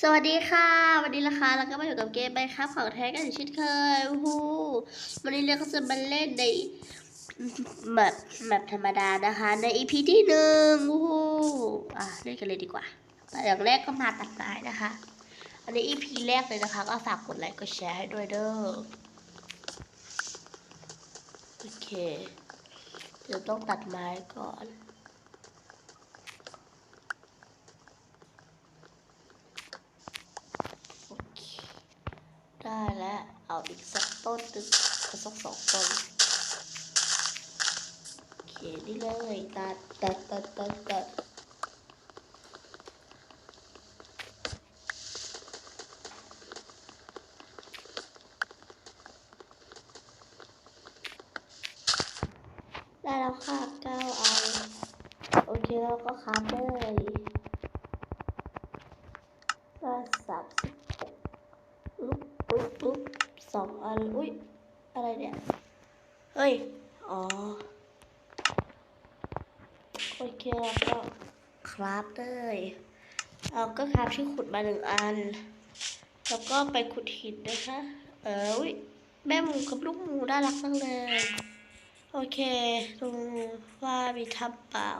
สวัสดีค่ะ วันนี้นะคะเราก็มาอยู่กับเกมไปครับของแท้กันช่นเคยฮู้วันนี้เราก็จะมาเล่นในแบบแบบธรรมดานะคะ ใน EP ที่หนึ่งฮู้อะเล่นกันเลยดีกว่าอย่างแรกก็มาตัดไม้นะคะ อันนี้ EP แรกเลยนะคะ ก็ฝากกดไลค์กดแชร์ให้ด้วยเด้อโอเคเดี๋ยวต้องตัดไม้ก่อน โอเค ได้แล้ว เอาอีก กต้นหนึ่งเอาสักสองต้นโอเคนี่เลยตัดตัดตัดตัดตัดได้แล้วค่ะเก้าอันโอเคแล้วก็ค้าฟเลยก็สามสิบหกลุกลุกลุกสองอัน อุ้ย อะไรเนี่ย เฮ้ย อ๋อ โอเคแล้วก็คราฟเลยเราก็คราฟที่ขุดมาหนึ่งอัน แล้วก็ไปขุดหินนะคะ เอออุ้ยแม่หมูกับลูกหมูน่ารักมากเลย โอเคดูว่ามีทับเปล่า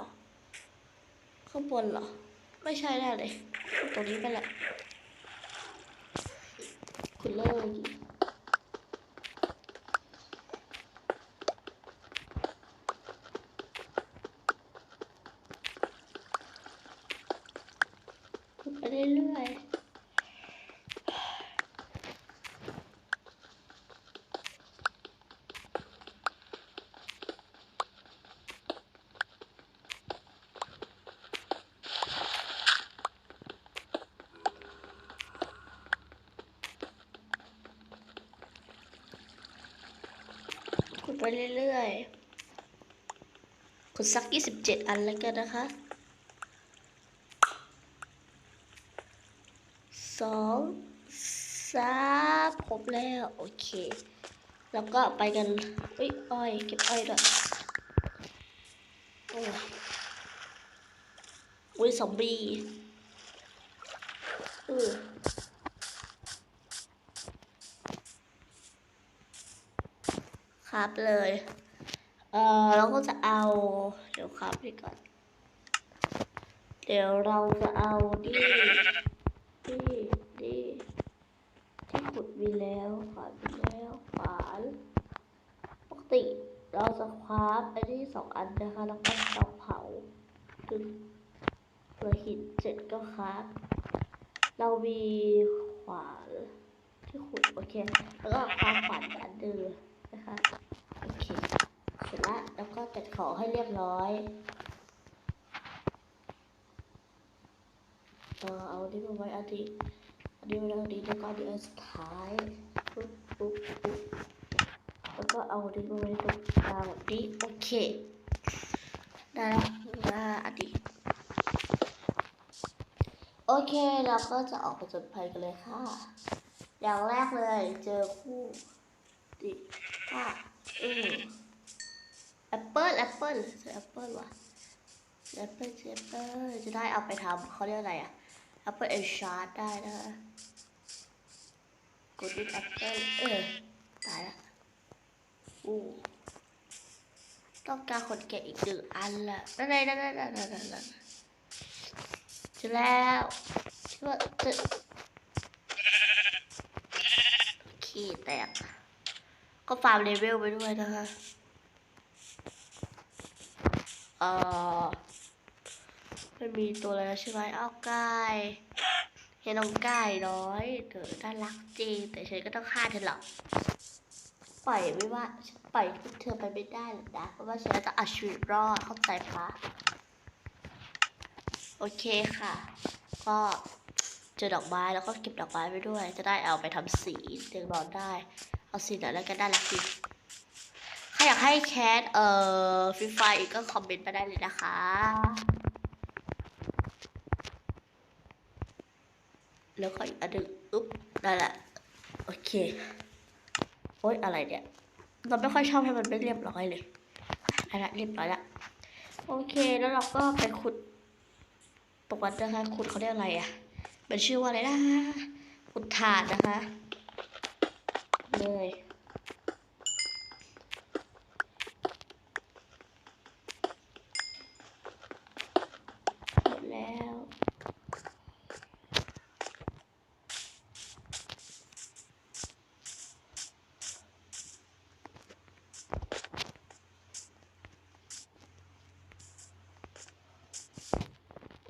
ข้างบนเหรอ ไม่ใช่แน่เลยขุดตรงนี้ไปแหละ ขุดเลยขุดไปเรื่อยๆขุด ไปเรื่อยๆขุดสักยี่สิบเจ็ดอันแล้วกันนะคะสองสามครบแล้วโอเค แล้วก็ไปกันอุ้ยอ้อยเก็บอ้อยด้วยโอ้ยอุ้ยซอมบี้เออ ครับเลย เออเราก็จะเอาเดี๋ยวครับไปก่อน เดี๋ยวเราจะเอาดิที่ที่ที่ขุดมีแล้วขวานมีแล้วขวานปกติเราจะคว้าฟอันนี้สองอันนะคะแล้วก็เตาเผาคือเปิดหินเสร็จก็คราฟเรามีขวานที่ขุดโอเค แล้วก็คว้าขวานอันเดิม นะคะโอเคเสร็จแล้วแล้วก็จัดของให้เรียบร้อยเออเอาดิมาไว้อันนี้อันนี้ไว้อันนี้แล้วก็อันนี้อันสุดท้ายปุ๊บปุ๊บปุ๊บแล้วก็เอาดิมาไว้ตรงกลางแบบนี้โอเคได้แล้วอันนี้โอเคเราก็จะออกไปจนภัยกันเลยค่ะ อย่างแรกเลยเจอคู่ดิ ค่ะอืมแอปเปิลแอปเปิลจอแอปเปิลว่ะแอปเปิลแอปเปิลจะได้เอาไปทำเขาเรียกอะไรอะแอปเปิลเอชาร์ดได้นะกดดิแอปเปิลเออตายละอู้ต้องการคนแกะอีกหนึ่งอันละนั่นไงนั่นนั่นนั่นนั่นนั่นจะแล้วคิดว่าจะโอเคแตก ก็ฟาร์มเลเวลไปด้วยนะคะเอ่อไม่มีตัวอะไรใช่ไหมเอาไก่เห็นน้องไก่น้อยเธอน่ารักจริง แต่ฉันก็ต้องฆ่าเธอหรอกปล่อยไม่ว่าปล่อยพวกเธอไปไม่ได้หรอกนะเพราะว่าฉันจะเอาชีวิตรอดเข้าใจปะโอเคค่ะ ก็เจอดอกไม้แล้วก็เก็บดอกไม้ไปด้วย จะได้เอาไปทำสีเตียงนอนได้ เอาสีไหนแล้วก็ได้รักดีใครอยากให้แคทเอ่อฟรีไฟอีกก็คอมเมนต์มาได้เลยนะคะแล้วก็อีกอันหนึ่งอุ๊บนั่นแหละโอเคโอ๊ยอะไรเนี่ยเราไม่ค่อยชอบให้มันไม่เรียบร้อยเลยอาละเรียบร้อยละโอเคแล้วเราก็ไปขุดตรงนั้นนะคะขุดเขาเรียกอะไรอะมันชื่อว่าอะไรนะอุทานนะคะ เลยหมดแล้ว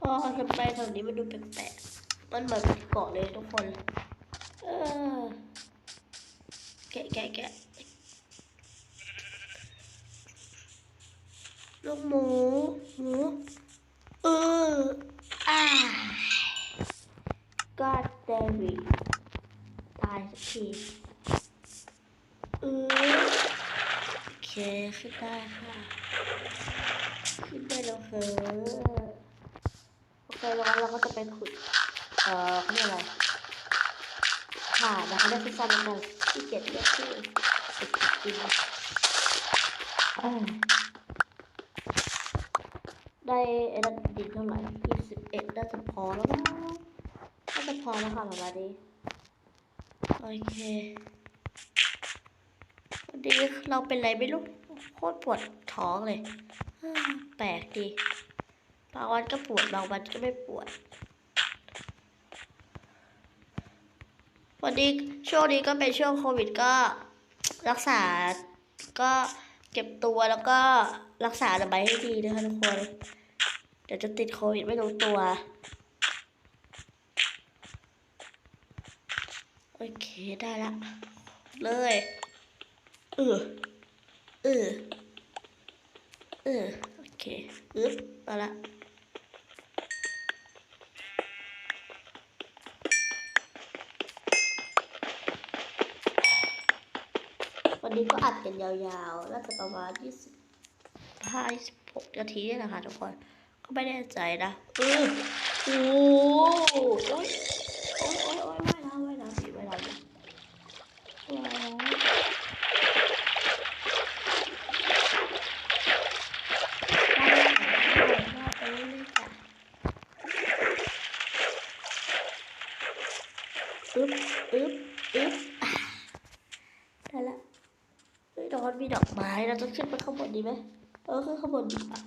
อ๋อทำไมตอนนี้มันดูแปลกๆมันเหมือนเกาะเลยทุกคน แกะแกะแกะลูกหมู หมู เอออ่าก็เดวิดตายสักทีเออโอเคขึ้นได้ค่ะ ขึ้นได้แล้วเฮ้อโอเคแล้วเราก็จะไปขุด เอ่อเขาเรียกอะไรถ่านนะคะได้พิซซ่าเหมือนกันที่เก็บเลือกที่ไปขุดกินเอ้ยได้ไอ้นั่น ดินเท่าไหร่ยี่สิบเอ็ดน่าจะพอแล้วมั้งน่าจะพอแล้วค่ะประมาณนี้โอเควันนี้เราเป็นไรไม่รู้โคตรปวดท้องเลยแปลกดีบางวันก็ปวดบางวันก็ไม่ปวดวันนี้ช่วงนี้ก็เป็นช่วงโควิดก็รักษาก็เก็บตัวแล้วก็รักษาอนายให้ดีนะคะทุกคน ดี๋ยวจะติดโควิดไม่รู้ตัว โอเคได้ละ เลย เออ เออ เออ โอเคอึ๊บมาละวันนี้ก็อัดกันยาวๆ น่าจะประมาณยี่สิบห้าสิบหกนาทีนี่แหละค่ะทุกคน ก็ไม่แน่ใจนะเออโอ้โหโอ้ยโอ้ยโอ้ยโอ้ยไม่แล้วไม่แล้วสิไม่แล้วนะว้าวได้ได้ไปเรื่อยๆจ้ะอึ๊บอึ๊บอึ๊บอะได้ละเฮ้ยดอนมีดอกไม้เราจะขึ้นไปข้างบนดีไหมเออขึ้นข้างบนดีกว่า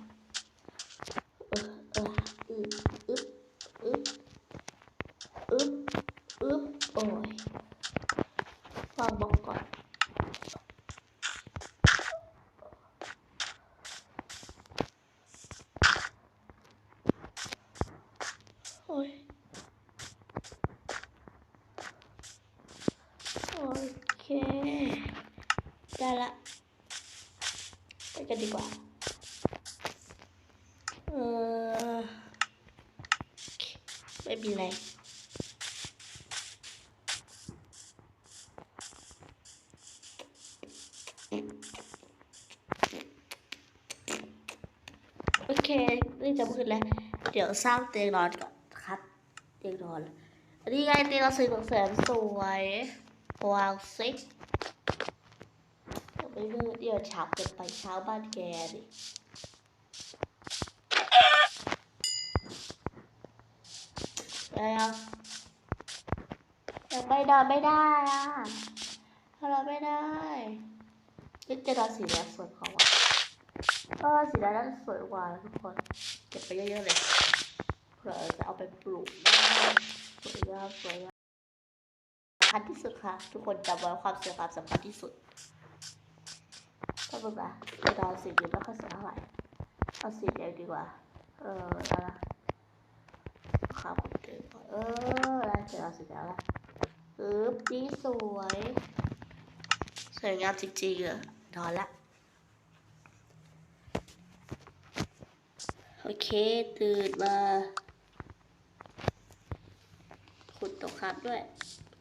อึบอึบโอ้ยวางบล็อกก่อนโอ้ยโอเค ได้ละไปกันดีกว่า เออโอเคไม่มีอะไรโอ เคนี่จะมืดแล้ว เดี๋ยวสร้างเตียงนอนก่อนครับ เตียงนอนอันนี้ไงเตียงนอนสีแสนสวยวางซิกไม่มืดเดี๋ยวเช้าเกินไปเช้าบ้านแกดิแล้วยังไม่นอนไม่ได้อะเราไม่ได้นึกจะนอนสีแดงสวยกว่าว่ะ เออสีแดงน่าจะสวยกว่าทุกคน เก็บไปเยอะๆเลยเผื่อจะเอาไปปลูกได้สวยงามสวยงามสำคัญที่สุดค่ะ ทุกคนจำไว้ความสวยงามสำคัญที่สุดก็แบบว่าจะเอาสีนี้ไม่ค่อยสวยเท่าไหร่เอาสีแดงดีกว่า เออแล้วนะขาวผมเจอก่อนเออแล้วจะเอาสีแดงละปึ๊บนี่สวย สวยงามจริงๆอะนอนละ โอเค ตื่นมาขุดตกคับด้วย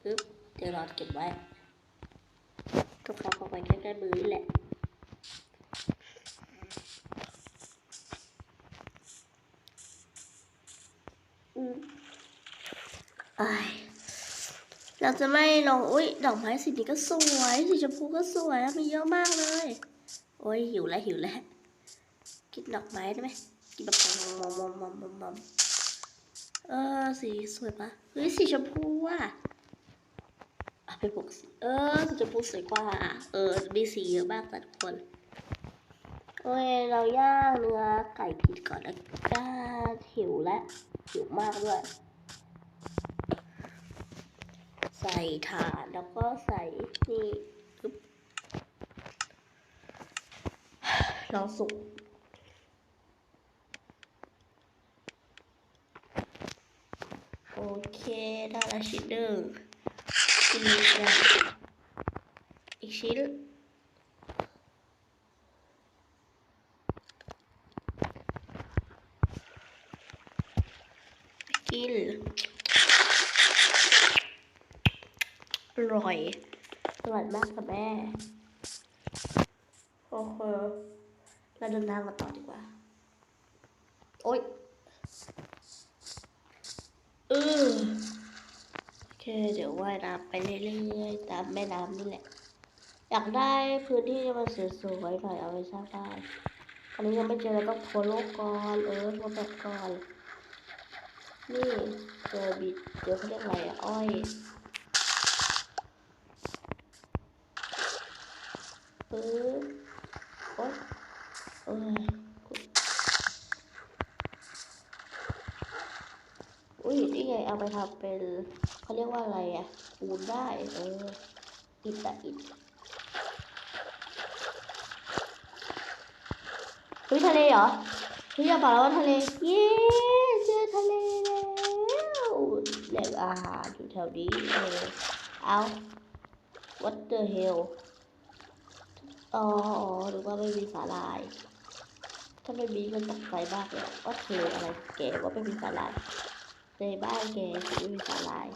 ปึ๊บเดี๋ยวรอเก็บไว้ตกคับเอาไว้ใกล้ๆมือนี่แหละอืมไอายเราจะไม่ลองอุ้ยดอกไม้สีนี้ก็สวยสีชมพูก็สวยมีเยอะมากเลย โอ้ยหิวแล้วหิวแล้วกินดอกไม้ได้ไหม แบบมอมมอมมอมมอมมอมเออสีสวยปะเฮ้ยสีชมพูอะอะไปปลุกสีเออสีชมพูสวยกว่าเออมีสีเยอะมากแต่ทุกคนโอ้ยเราย่างเนื้อไก่ผิดก่อนนะก้าหิวและหิวมากด้วย ใส่ถ่านแล้วก็ใส่นี่ปึ๊บลองสุก โอเค ได้ละชิ้นหนึ่งชิ้นอีกชิ้นกินอร่อยอร่อยมากค่ะแม่ โอเค เราเดินทางกันต่อดีกว่า โอ๊ย เออโอ คเดี๋ยวว่ายน้ำไปเรื่อยๆตามแม่น้ำนี่แหละ อยากได้พื้นที่ที่มันสวยๆหน่อยเอาไว้สร้างบ้านอันนี้ยังไม่เจอต้องโทรโลกก่อนเออโทรแบบก่อนนี่เจอบิดเดี๋ยวเขาเรียกอะไรอ้อยเออโอ๊ยเอออุ้ยนี่ไงเอาไปทำเป็น เขาเรียกว่าอะไรอะปูนได้ เออ อิฐอะอิฐเฮ้ยทะเลเหรอเฮ้ยอย่าบอกแล้วว่าทะเล เย้เจอทะเลแล้วแหล่งอาหารอยู่แถวนี้เลยเอา what the hell อ๋ออ๋อหรือว่าไม่มีสาลาย ถ้าไม่มีมันตกใจมากเลยว่าเธออะไรแกว่าไม่มีสาลาย ในบ้านแกไม่มีสาลาย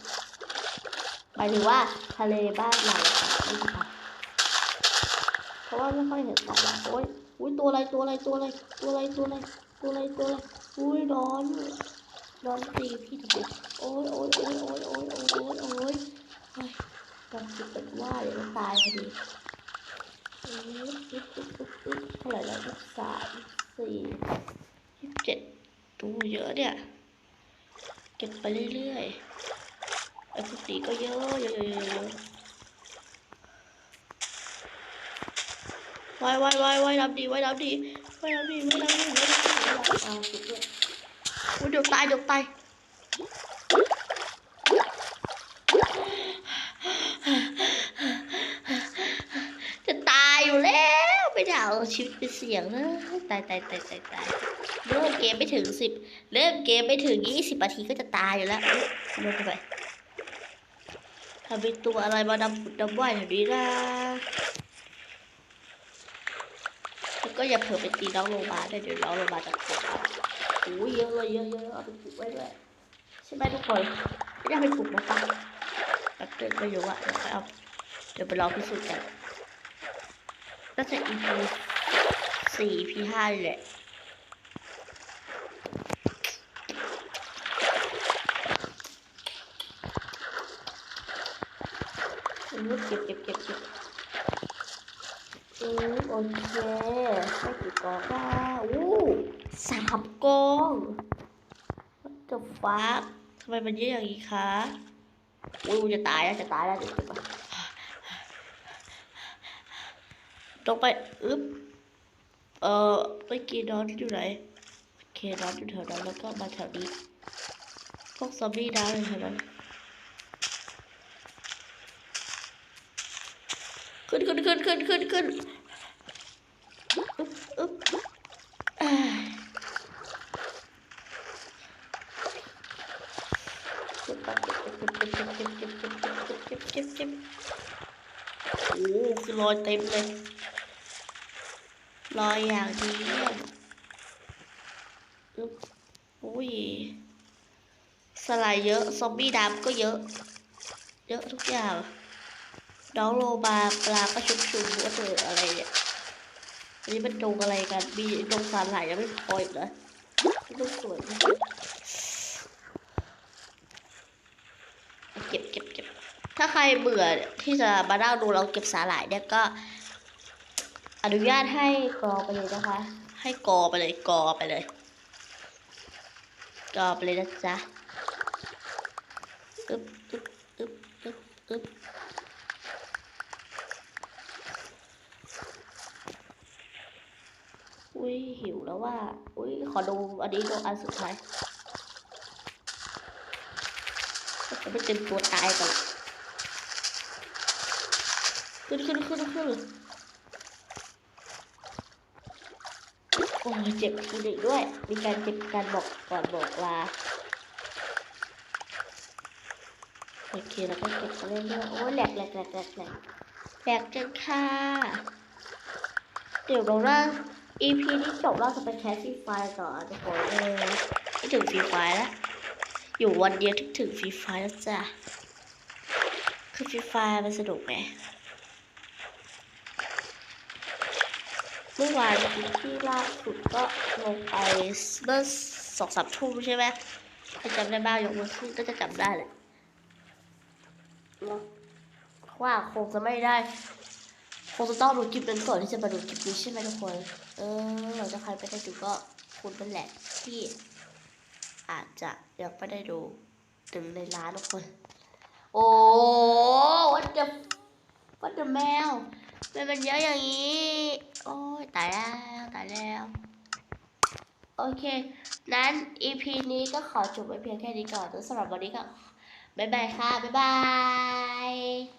หมายถึงว่าทะเลบ้านเราไม่มีค่ะเพราะว่าไม่ค่อยเห็นสาลายโอ๊ยอุ้ยตัวอะไรตัวอะไรตัวอะไรตัวอะไรตัวอะไรตัวอะไรตัวอะไรอุ้ยนอนนอนตีพี่ทำไมโอ๊ยโอ๊ยโอ๊ยโอ๊ยโอ๊ยโอ๊ยโอ๊ยโอ๊ยโอ๊ยกำลังคิดเป็นว่าเดี๋ยวตายพอดีอืมปึ๊บปึ๊บปึ๊บปึ๊บเท่าไหร่แล้วสามสี่ยี่สิบเจ็ดดูเยอะเนี่ย เก็บไปเรื่อยๆไอ้พวกนี้ก็เยอะเยอะเยอะเยอะเยวายวายวายวายน้ำดีวายน้ำดีวายน้ำดีวายน้ำดีวายน้ำดีวายน้ำดีอ่าสุดเลยอุ้ยเดี๋ยวตายเดี๋ยวตายจะตายอยู่แล้วไม่ได้เอาชีวิตไปเสี่ยงนะตายตายตายตายตาย เริ่มเกมไม่ถึงสิบเริ่มเกมไม่ถึงยี่สิบนาทีก็จะตายอยู่แล้วลงไปทำเป็นตัวอะไรมาดำผุดดำว่ายแถวนี้นะแล้วก็อย่าเผลอไปตีน้องโลมาได้วยเดี๋ยวน้องโลมาจะโกรธเอาโอ้ยเยอะเลยเยอะเยอะเอาไปปลูกไว้ด้วยใช่ไหมทุกคนไม่ได้เอาไปปลูกนะคะแป๊บเดียวไม่รู้อะเดี๋ยวค่อยเอาเดี๋ยวไปลองพิสูจน์กันก็จะ EP สี่ EP ห้าเลยแหละ เก็บเก็บเก็บเก็บอืมโอเคไม่กี่กองได้อู้สามกอง What the fuck ทำไมมันเยอะอย่างนี้คะอุ้ยกูจะตายแล้วจะตายแล้วเดี๋ยวเก็บก่อนต้องไปอึ๊บเอ่อเมื่อกี้นอนอยู่ไหนโอเคนอนอยู่แถวนั้นแล้วก็มาแถวนี้พวกซอมบี้ดาวอยู่แถวนั้น ขึ้นขึ้นขึ้นอโอ้คือยเต็มเลยลอยอย่างดีเลยอึ๊บอุ้ยสไลด์เยอะ ซอมบี้ดำก็เยอะ เยอะทุกอย่าง น้องโลมาปลาก็ชุบชุมก็เจออะไรเนี่ยอันนี้มันดงอะไรกัน มีดงสาร่ายยังไม่พออีกเหรอลูกสวยเก็บเก็บเก็บถ้าใครเบื่อที่จะมานั่งดูเราเก็บสาหร่ายเนี่ยก็ อนุญาตให้กรอไปเลยนะคะ ให้กรอไปเลยกรอไปเลยกรอไปเลยนะจ๊ะอึบอึบอึบอึบอึบอุ้ยหิว แล้วว่า อุ้ยขอดูอันนี้ดูอันสุดท้ายจะไม่เต็มตัวตายก่อนขึ้นขึ้นขึ้นขึ้นโอ้เจ็บทีหนึ่งด้วย มีการเจ็บการบอกก่อนบอกลาโอเคแล้วก็เก็บไปเรื่อยๆโอ้ยแหลกแหลกแหลกแหลกแหลกแหลกจังค่ะ เดี๋ยวเราว่า EP นี้จบเราจะไปแคสฟรีไฟล์ก่อนทุกคนเออไม่ถึงฟรีไฟล์แล้ว อยู่วันเดียวถึงถึงฟรีไฟล์แล้วจ้ะ คือฟรีไฟล์มันสนุกไหมเมื่อวานที่ล่าสุดก็ลงไปเมื่อสองสามทุ่มใช่ไหมใครจำได้บ้างยกมือขึ้นก็จะจำได้แหละเนอะว่าคงจะไม่ได้ คงจะต้องดูคลิปนั้นก่อนที่จะมาดูคลิปนี้ใช่ไหมทุกคน เออเราจะใครไม่ได้ดูก็คุณเป็นแหละที่อาจจะยังไม่ได้ดูถึงในร้านทุกคน โอ้วัดเดวัดเดแมวมันมันเยอะอย่างนี้ โอ้ยตายแล้วตายแล้ว โอเค นั้น EP นี้ก็ขอจบไว้เพียงแค่นี้ก่อนแล้วสำหรับวันนี้ก็บ๊ายบายค่ะ บ๊ายบาย